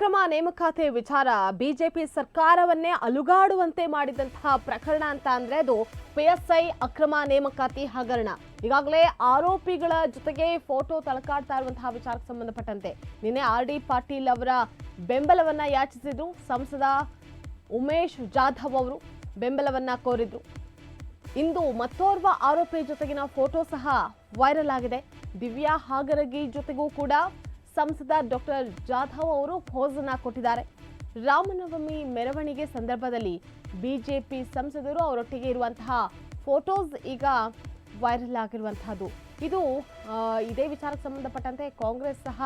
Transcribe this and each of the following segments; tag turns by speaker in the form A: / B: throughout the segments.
A: ಅಕ್ರಮ ನೇಮಕಾತಿ ವಿಚಾರ ಬಿಜೆಪಿ ಸರ್ಕಾರವನ್ನೇ ಅಲುಗಾಡುವಂತೆ ಮಾಡಿದಂತಹ ಪ್ರಕರಣ ಅಂತ ಅಂದ್ರೆ ಅದು ಪಿಎಸ್ಐ ಅಕ್ರಮ ನೇಮಕಾತಿ ಹಗರಣ. ಈಗಾಗಲೇ ಆರೋಪಿಗಳ ಜೊತೆಗೆ ಫೋಟೋ ತಳಕಾಡ್ತಾ ಇರುವಂತಹ ವಿಚಾರಕ್ಕೆ ಸಂಬಂಧಪಟ್ಟಂತೆ ನಿನ್ನೆ ಆರ್ ಡಿ ಪಾಟೀಲ್ ಅವರ ಬೆಂಬಲವನ್ನ ಯಾಚಿಸಿದ್ರು. ಸಂಸದ ಉಮೇಶ್ ಜಾಧವ್ ಅವರು ಬೆಂಬಲವನ್ನ ಕೋರಿದ್ರು. ಇಂದು ಮತ್ತೋರ್ವ ಆರೋಪಿ ಜೊತೆಗಿನ ಫೋಟೋ ಸಹ ವೈರಲ್ ಆಗಿದೆ. ದಿವ್ಯಾ ಹಾಗರಗಿ ಜೊತೆಗೂ ಕೂಡ ಸಂಸದ ಡಾಕ್ಟರ್ ಜಾಧವ್ ಅವರು ಫೋಸನ್ನ ಕೊಟ್ಟಿದ್ದಾರೆ. ರಾಮನವಮಿ ಮೆರವಣಿಗೆ ಸಂದರ್ಭದಲ್ಲಿ ಬಿಜೆಪಿ ಸಂಸದರು ಅವರೊಟ್ಟಿಗೆ ಇರುವಂತಹ ಫೋಟೋಸ್ ಈಗ ವೈರಲ್ ಆಗಿರುವಂತಹದ್ದು. ಇದು ಇದೇ ವಿಚಾರಕ್ಕೆ ಸಂಬಂಧಪಟ್ಟಂತೆ ಕಾಂಗ್ರೆಸ್ ಸಹ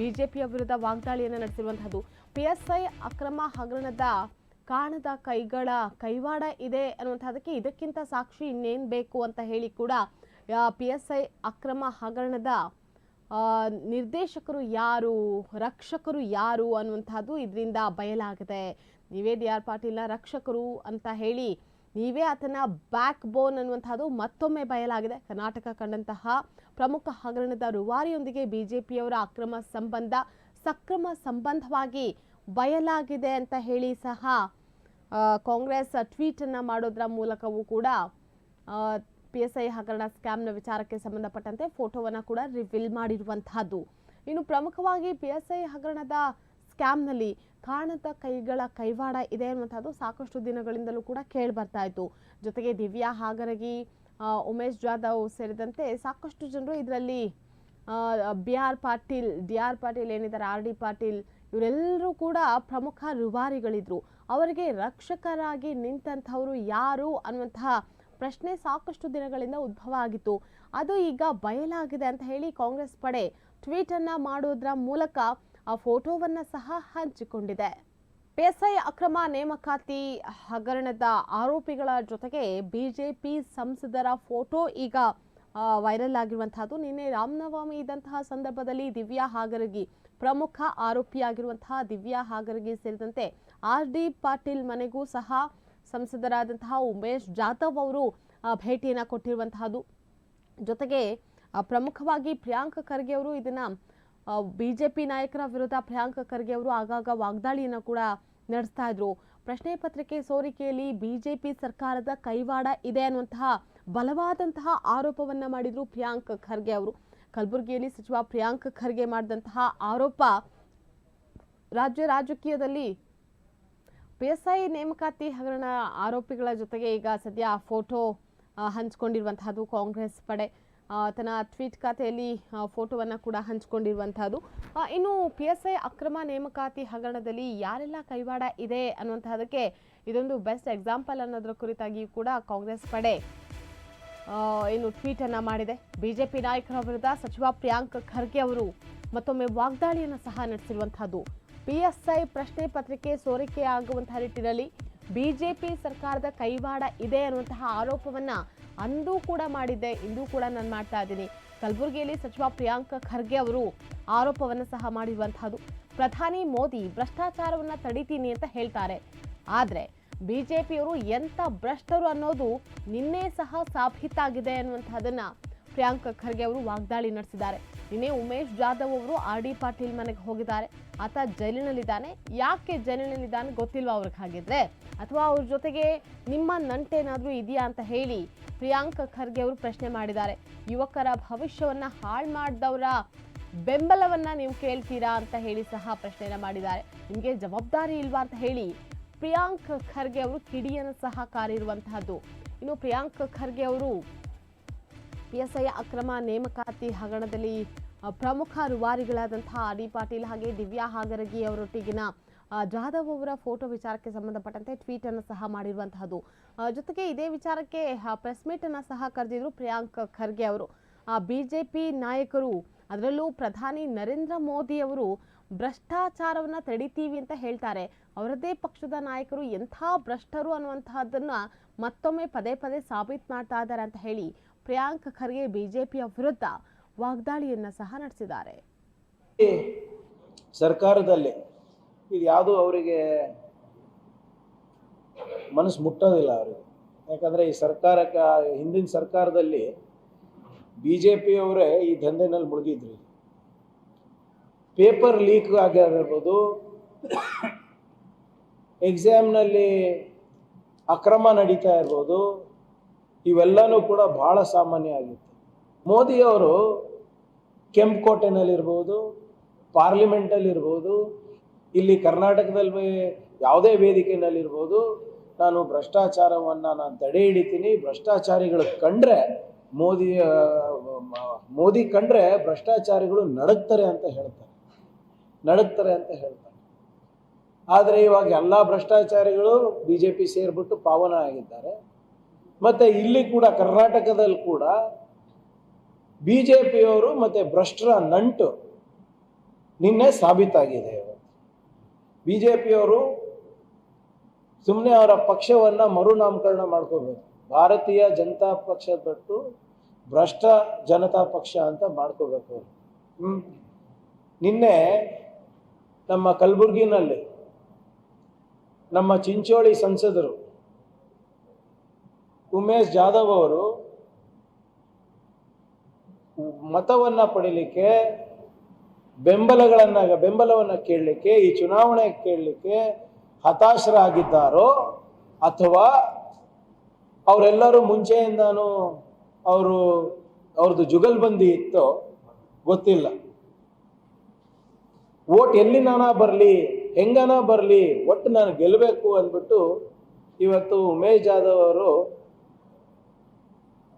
A: ಬಿಜೆಪಿಯ ವಿರುದ್ಧ ವಾಗ್ದಾಳಿಯನ್ನು ನಡೆಸಿರುವಂತಹದ್ದು. ಪಿಎಸ್ಐ ಅಕ್ರಮ ಹಗರಣದ ಕಾಣದ ಕೈಗಳ ಕೈವಾಡ ಇದೆ ಅನ್ನುವಂಥದ್ದಕ್ಕೆ ಇದಕ್ಕಿಂತ ಸಾಕ್ಷಿ ಇನ್ನೇನು ಬೇಕು ಅಂತ ಹೇಳಿ ಕೂಡ ಪಿ ಎಸ್ ಐ ಅಕ್ರಮ ಹಗರಣದ ನಿರ್ದೇಶಕರು ಯಾರು, ರಕ್ಷಕರು ಯಾರು ಅನ್ನುವಂಥದ್ದು ಇದರಿಂದ ಬಯಲಾಗಿದೆ. ನೀವೇ ಡಿ ಆರ್ ಪಾಟೀಲ್ನ ರಕ್ಷಕರು ಅಂತ ಹೇಳಿ ನೀವೇ ಆತನ ಬ್ಯಾಕ್ ಬೋನ್ ಅನ್ನುವಂಥದ್ದು ಮತ್ತೊಮ್ಮೆ ಬಯಲಾಗಿದೆ. ಕರ್ನಾಟಕ ಕಂಡಂತಹ ಪ್ರಮುಖ ಹಗರಣದ ರೂವಾರಿಯೊಂದಿಗೆ ಬಿಜೆಪಿಯವರ ಅಕ್ರಮ ಸಂಬಂಧ, ಸಕ್ರಮ ಸಂಬಂಧವಾಗಿ ಬಯಲಾಗಿದೆ ಅಂತ ಹೇಳಿ ಸಹ ಕಾಂಗ್ರೆಸ್ ಟ್ವೀಟನ್ನು ಮಾಡೋದ್ರ ಮೂಲಕವೂ ಕೂಡ ಪಿ ಎಸ್ ಐ ಹಗರಣ ಸ್ಕ್ಯಾಮ್ನ ವಿಚಾರಕ್ಕೆ ಸಂಬಂಧಪಟ್ಟಂತೆ ಫೋಟೋವನ್ನು ಕೂಡ ರಿವೀಲ್ ಮಾಡಿರುವಂತಹದ್ದು. ಇನ್ನು ಪ್ರಮುಖವಾಗಿ ಪಿ ಎಸ್ ಐ ಹಗರಣದ ಸ್ಕ್ಯಾಮ್ನಲ್ಲಿ ಕಾಣದ ಕೈಗಳ ಕೈವಾಡ ಇದೆ ಅನ್ನುವಂಥದ್ದು ಸಾಕಷ್ಟು ದಿನಗಳಿಂದಲೂ ಕೂಡ ಕೇಳಿ ಬರ್ತಾ ಇತ್ತು. ಜೊತೆಗೆ ದಿವ್ಯಾ ಹಾಗರಗಿ ಉಮೇಶ್ ಜಾಧವ್ ಸೇರಿದಂತೆ ಸಾಕಷ್ಟು ಜನರು ಇದರಲ್ಲಿ B R Patil D R Patil ಏನಿದ್ದಾರೆ ಆರ್ ಡಿ ಪಾಟೀಲ್ ಇವರೆಲ್ಲರೂ ಕೂಡ ಪ್ರಮುಖ ರುವಾರಿಗಳಿದ್ರು. ಅವರಿಗೆ ರಕ್ಷಕರಾಗಿ ನಿಂತಂಥವರು ಯಾರು ಅನ್ನುವಂತಹ ಪ್ರಶ್ನೆ ಸಾಕಷ್ಟು ದಿನಗಳಿಂದ ಉದ್ಭವ ಆಗಿತ್ತು. ಅದು ಈಗ ಬಯಲಾಗಿದೆ ಅಂತ ಹೇಳಿ ಕಾಂಗ್ರೆಸ್ ಪಡೆ ಟ್ವೀಟ್ ಅನ್ನ ಮಾಡೋದ್ರ ಮೂಲಕ ಆ ಫೋಟೋವನ್ನ ಸಹ ಹಂಚಿಕೊಂಡಿದೆ. ಪಿಎಸ್ಐ ಅಕ್ರಮ ನೇಮಕಾತಿ ಹಗರಣದ ಆರೋಪಿಗಳ ಜೊತೆಗೆ ಬಿಜೆಪಿ ಸಂಸದರ ಫೋಟೋ ಈಗ ವೈರಲ್ ಆಗಿರುವಂತಹದ್ದು. ನಿನ್ನೆ ರಾಮನವಮಿ ಇದ್ದಂತಹ ಸಂದರ್ಭದಲ್ಲಿ ದಿವ್ಯಾ ಹಾಗರಗಿ ಪ್ರಮುಖ ಆರೋಪಿಯಾಗಿರುವಂತಹ ದಿವ್ಯಾ ಹಾಗರಗಿ ಸೇರಿದಂತೆ ಆರ್ ಡಿ ಪಾಟೀಲ್ ಮನೆಗೂ ಸಹ ಸಂಸದರಾದಂತಹ ಉಮೇಶ್ ಜಾಧವ್ ಅವರು ಭೇಟಿಯನ್ನು ಕೊಟ್ಟಿರುವಂತಹದ್ದು. ಜೊತೆಗೆ ಪ್ರಮುಖವಾಗಿ ಪ್ರಿಯಾಂಕ ಖರ್ಗೆ ಅವರು ಇದನ್ನ ಬಿಜೆಪಿ ನಾಯಕರ ವಿರುದ್ಧ ಪ್ರಿಯಾಂಕ ಖರ್ಗೆ ಅವರು ಆಗಾಗ ವಾಗ್ದಾಳಿಯನ್ನು ಕೂಡ ನಡೆಸ್ತಾ ಇದ್ರು. ಪ್ರಶ್ನೆ ಪತ್ರಿಕೆ ಸೋರಿಕೆಯಲ್ಲಿ ಬಿಜೆಪಿ ಸರ್ಕಾರದ ಕೈವಾಡ ಇದೆ ಅನ್ನುವಂತಹ ಬಲವಾದಂತಹ ಆರೋಪವನ್ನ ಮಾಡಿದ್ರು ಪ್ರಿಯಾಂಕ್ ಖರ್ಗೆ ಅವರು. ಕಲಬುರಗಿಯಲ್ಲಿ ಸಚಿವ ಪ್ರಿಯಾಂಕ್ ಖರ್ಗೆ ಮಾಡಿದಂತಹ ಆರೋಪ ರಾಜ್ಯ ರಾಜಕೀಯದಲ್ಲಿ ಪಿಎಸ್ಐ ನೇಮಕಾತಿ ಹಗರಣ ಆರೋಪಿಗಳ ಜೊತೆಗೆ ಈಗ ಸದ್ಯ ಫೋಟೋ ಹಂಚಿಕೊಂಡಿರುವಂತಹದ್ದು ಕಾಂಗ್ರೆಸ್ ಪಡೆ. ತನ್ನ ಟ್ವೀಟ್ ಖಾತೆಯಲ್ಲಿ ಫೋಟೋವನ್ನು ಕೂಡ ಹಂಚಿಕೊಂಡಿರುವಂತಹದ್ದು. ಇನ್ನು ಪಿ ಎಸ್ ಐ ಅಕ್ರಮ ನೇಮಕಾತಿ ಹಗರಣದಲ್ಲಿ ಯಾರೆಲ್ಲ ಕೈವಾಡ ಇದೆ ಅನ್ನುವಂತಹದಕ್ಕೆ ಇದೊಂದು ಬೆಸ್ಟ್ ಎಕ್ಸಾಂಪಲ್ ಅನ್ನೋದ್ರ ಕುರಿತಾಗಿಯೂ ಕೂಡ ಕಾಂಗ್ರೆಸ್ ಪಡೆ ಏನು ಟ್ವೀಟ್ ಅನ್ನ ಮಾಡಿದೆ. ಬಿಜೆಪಿ ನಾಯಕರ ವಿರುದ್ಧ ಸಚಿವ ಪ್ರಿಯಾಂಕ್ ಖರ್ಗೆ ಅವರು ಮತ್ತೊಮ್ಮೆ ವಾಗ್ದಾಳಿಯನ್ನು ಸಹ ನಡೆಸಿರುವಂತಹದ್ದು. ಪಿಎಸ್ಐ ಪ್ರಶ್ನೆ ಪತ್ರಿಕೆ ಸೋರಿಕೆ ಆಗುವಂತಹ ನಿಟ್ಟಿನಲ್ಲಿ ಬಿಜೆಪಿ ಸರ್ಕಾರದ ಕೈವಾಡ ಇದೆ ಅನ್ನುವಂತಹ ಆರೋಪವನ್ನ ಅಂದೂ ಕೂಡ ಮಾಡಿದ್ದೆ, ಇಂದೂ ಕೂಡ ನಾನು ಮಾಡ್ತಾ ಇದ್ದೀನಿ. ಕಲಬುರಗಿಯಲ್ಲಿ ಸಚಿವ ಪ್ರಿಯಾಂಕ ಖರ್ಗೆ ಅವರು ಆರೋಪವನ್ನು ಸಹ ಮಾಡಿರುವಂತಹದ್ದು. ಪ್ರಧಾನಿ ಮೋದಿ ಭ್ರಷ್ಟಾಚಾರವನ್ನ ತಡಿತೀನಿ ಅಂತ ಹೇಳ್ತಾರೆ. ಆದ್ರೆ ಬಿಜೆಪಿಯವರು ಎಂತ ಭ್ರಷ್ಟರು ಅನ್ನೋದು ನಿನ್ನೆ ಸಹ ಸಾಬೀತಾಗಿದೆ ಅನ್ನುವಂತಹದನ್ನ ಪ್ರಿಯಾಂಕ್ ಖರ್ಗೆ ಅವರು ವಾಗ್ದಾಳಿ ನಡೆಸಿದ್ದಾರೆ. ನಿನ್ನೆ ಉಮೇಶ್ ಜಾಧವ್ ಅವರು ಆರ್ ಡಿ ಪಾಟೀಲ್ ಮನೆಗೆ ಹೋಗಿದ್ದಾರೆ. ಆತ ಜೈಲಿನಲ್ಲಿದ್ದಾನೆ. ಯಾಕೆ ಜೈಲಿನಲ್ಲಿದ್ದಾನೆ ಗೊತ್ತಿಲ್ವಾ ಅವ್ರಿಗೆ ಹಾಗಿದ್ರೆ? ಅಥವಾ ಅವ್ರ ಜೊತೆಗೆ ನಿಮ್ಮ ನಂಟೇನಾದರೂ ಇದೆಯಾ ಅಂತ ಹೇಳಿ ಪ್ರಿಯಾಂಕ್ ಖರ್ಗೆ ಅವರು ಪ್ರಶ್ನೆ ಮಾಡಿದ್ದಾರೆ. ಯುವಕರ ಭವಿಷ್ಯವನ್ನು ಹಾಳು ಮಾಡಿದವರ ಬೆಂಬಲವನ್ನ ನೀವು ಕೇಳ್ತೀರಾ ಅಂತ ಹೇಳಿ ಸಹ ಪ್ರಶ್ನೆಯನ್ನು ಮಾಡಿದ್ದಾರೆ. ನಿಮಗೆ ಜವಾಬ್ದಾರಿ ಇಲ್ವಾ ಅಂತ ಹೇಳಿ ಪ್ರಿಯಾಂಕ್ ಖರ್ಗೆ ಅವರು ಕಿಡಿಯನ್ನು ಸಹ ಕಾರಿರುವಂತಹದ್ದು ಇನ್ನು ಪ್ರಿಯಾಂಕ್ ಖರ್ಗೆ ಅವರು ಪಿಎಸ್ಐ ಅಕ್ರಮ ನೇಮಕಾತಿ ಹಗರಣದಲ್ಲಿ ಪ್ರಮುಖ ರೂವಾರಿಗಳಾದಂತಹ ಆರ್ ಪಾಟೀಲ್ ಹಾಗೆ ದಿವ್ಯಾ ಹಾಗರಗಿ ಅವರೊಟ್ಟಿಗಿನ ಜಾಧವ್ ಅವರ ಫೋಟೋ ವಿಚಾರಕ್ಕೆ ಸಂಬಂಧಪಟ್ಟಂತೆ ಟ್ವೀಟ್ ಅನ್ನು ಸಹ ಮಾಡಿರುವಂತಹದ್ದು. ಜೊತೆಗೆ ಇದೇ ವಿಚಾರಕ್ಕೆ ಪ್ರೆಸ್ ಮೀಟ್ ಅನ್ನು ಸಹ ಕರೆದಿದ್ರು ಪ್ರಿಯಾಂಕ್ ಖರ್ಗೆ ಅವರು. ಬಿಜೆಪಿ ನಾಯಕರು, ಅದರಲ್ಲೂ ಪ್ರಧಾನಿ ನರೇಂದ್ರ ಮೋದಿ ಅವರು ಭ್ರಷ್ಟಾಚಾರವನ್ನು ತಡಿತೀವಿ ಅಂತ ಹೇಳ್ತಾರೆ. ಅವರದೇ ಪಕ್ಷದ ನಾಯಕರು ಎಂಥ ಭ್ರಷ್ಟರು ಅನ್ನುವಂತಹದ್ದನ್ನು ಮತ್ತೊಮ್ಮೆ ಪದೇ ಪದೇ ಸಾಬೀತು ಮಾಡ್ತಾ ಇದ್ದಾರೆ ಅಂತ ಹೇಳಿ ಪ್ರಿಯಾಂಕ್ ಖರ್ಗೆ ಬಿಜೆಪಿಯ ವಿರುದ್ಧ ವಾಗ್ದಾಳಿಯನ್ನ ಸಹ ನಡೆಸಿದ್ದಾರೆ.
B: ಸರ್ಕಾರದಲ್ಲಿ ಇದು ಯಾವುದು ಅವರಿಗೆ ಮನಸ್ಸು ಮುಟ್ಟೋದಿಲ್ಲ ಅವರಿಗೆ. ಯಾಕಂದರೆ ಈ ಸರ್ಕಾರಕ್ಕೆ, ಹಿಂದಿನ ಸರ್ಕಾರದಲ್ಲಿ ಬಿ ಜೆ ಪಿಯವರೇ ಈ ದಂಧೆನಲ್ಲಿ ಮುಳುಗಿದ್ರು. ಪೇಪರ್ ಲೀಕ್ ಆಗಿರ್ಬೋದು, ಎಕ್ಸಾಮ್ನಲ್ಲಿ ಅಕ್ರಮ ನಡೀತಾ ಇರ್ಬೋದು ಇವೆಲ್ಲನೂ ಕೂಡ ಬಹಳ ಸಾಮಾನ್ಯ ಆಗಿತ್ತು. ಮೋದಿಯವರು ಕೆಂಪುಕೋಟೆನಲ್ಲಿರ್ಬೋದು, ಪಾರ್ಲಿಮೆಂಟಲ್ಲಿರ್ಬೋದು, ಇಲ್ಲಿ ಕರ್ನಾಟಕದಲ್ಲಿ ಯಾವುದೇ ವೇದಿಕೆಯಲ್ಲಿರ್ಬೋದು ನಾನು ಭ್ರಷ್ಟಾಚಾರವನ್ನು ನಾನು ತಡೆ ಹಿಡಿತೀನಿ, ಭ್ರಷ್ಟಾಚಾರಿಗಳು ಕಂಡ್ರೆ ಮೋದಿ ಮೋದಿ ಕಂಡ್ರೆ ಭ್ರಷ್ಟಾಚಾರಿಗಳು ನಡುಗ್ತಾರೆ ಅಂತ ಹೇಳ್ತಾರೆ. ನಡುಗ್ತಾರೆ ಅಂತ ಹೇಳ್ತಾರೆ. ಆದರೆ ಇವಾಗ ಎಲ್ಲ ಭ್ರಷ್ಟಾಚಾರಿಗಳು ಬಿ ಜೆ ಪಿ ಸೇರಿಬಿಟ್ಟು ಪಾವನ ಆಗಿದ್ದಾರೆ. ಮತ್ತು ಇಲ್ಲಿ ಕೂಡ ಕರ್ನಾಟಕದಲ್ಲಿ ಕೂಡ ಬಿ ಜೆ ಪಿಯವರು ಮತ್ತು ಭ್ರಷ್ಟರ ನಂಟು ನಿನ್ನೆ ಸಾಬೀತಾಗಿದೆ. ಬಿ ಜೆ ಪಿಯವರು ಸುಮ್ಮನೆ ಅವರ ಪಕ್ಷವನ್ನು ಮರುನಾಮಕರಣ ಮಾಡ್ಕೋಬೇಕು. ಭಾರತೀಯ ಜನತಾ ಪಕ್ಷ ಬಿಟ್ಟು ಭ್ರಷ್ಟ ಜನತಾ ಪಕ್ಷ ಅಂತ ಮಾಡ್ಕೋಬೇಕು. ನಿನ್ನೆ ನಮ್ಮ ಕಲಬುರಗಿನಲ್ಲಿ ನಮ್ಮ ಚಿಂಚೋಳಿ ಸಂಸದರು ಉಮೇಶ್ ಜಾಧವ್ ಅವರು ಮತವನ್ನ ಪಡೀಲಿಕ್ಕೆ ಬೆಂಬಲಗಳನ್ನ, ಬೆಂಬಲವನ್ನ ಕೇಳಲಿಕ್ಕೆ, ಈ ಚುನಾವಣೆ ಕೇಳಲಿಕ್ಕೆ ಹತಾಶರಾಗಿದ್ದಾರೋ ಅಥವಾ ಅವರೆಲ್ಲರೂ ಮುಂಚೆಯಿಂದಾನು ಅವರು, ಅವ್ರದ್ದು ಜುಗಲ್ಬಂದಿ ಇತ್ತೋ ಗೊತ್ತಿಲ್ಲ. ಓಟ್ ಎಲ್ಲಿನಾನ ಬರಲಿ, ಹೆಂಗನ ಬರಲಿ, ಒಟ್ಟು ನಾನು ಗೆಲ್ಲಬೇಕು ಅಂದ್ಬಿಟ್ಟು ಇವತ್ತು ಉಮೇಶ್ ಜಾಧವ್ ಅವರು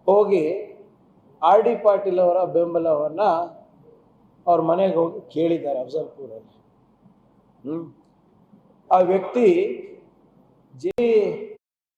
B: ಹೋಗಿ ಆರ್ ಡಿ ಪಾಟೀಲ್ ಅವರ ಬೆಂಬಲವನ್ನು ಅವ್ರ ಮನೆಗೆ ಹೋಗಿ ಕೇಳಿದ್ದಾರೆ ಅಫ್ಜಲ್ಪುರಲ್ಲಿ. ಹ್ಞೂ ಆ ವ್ಯಕ್ತಿ ಜೆ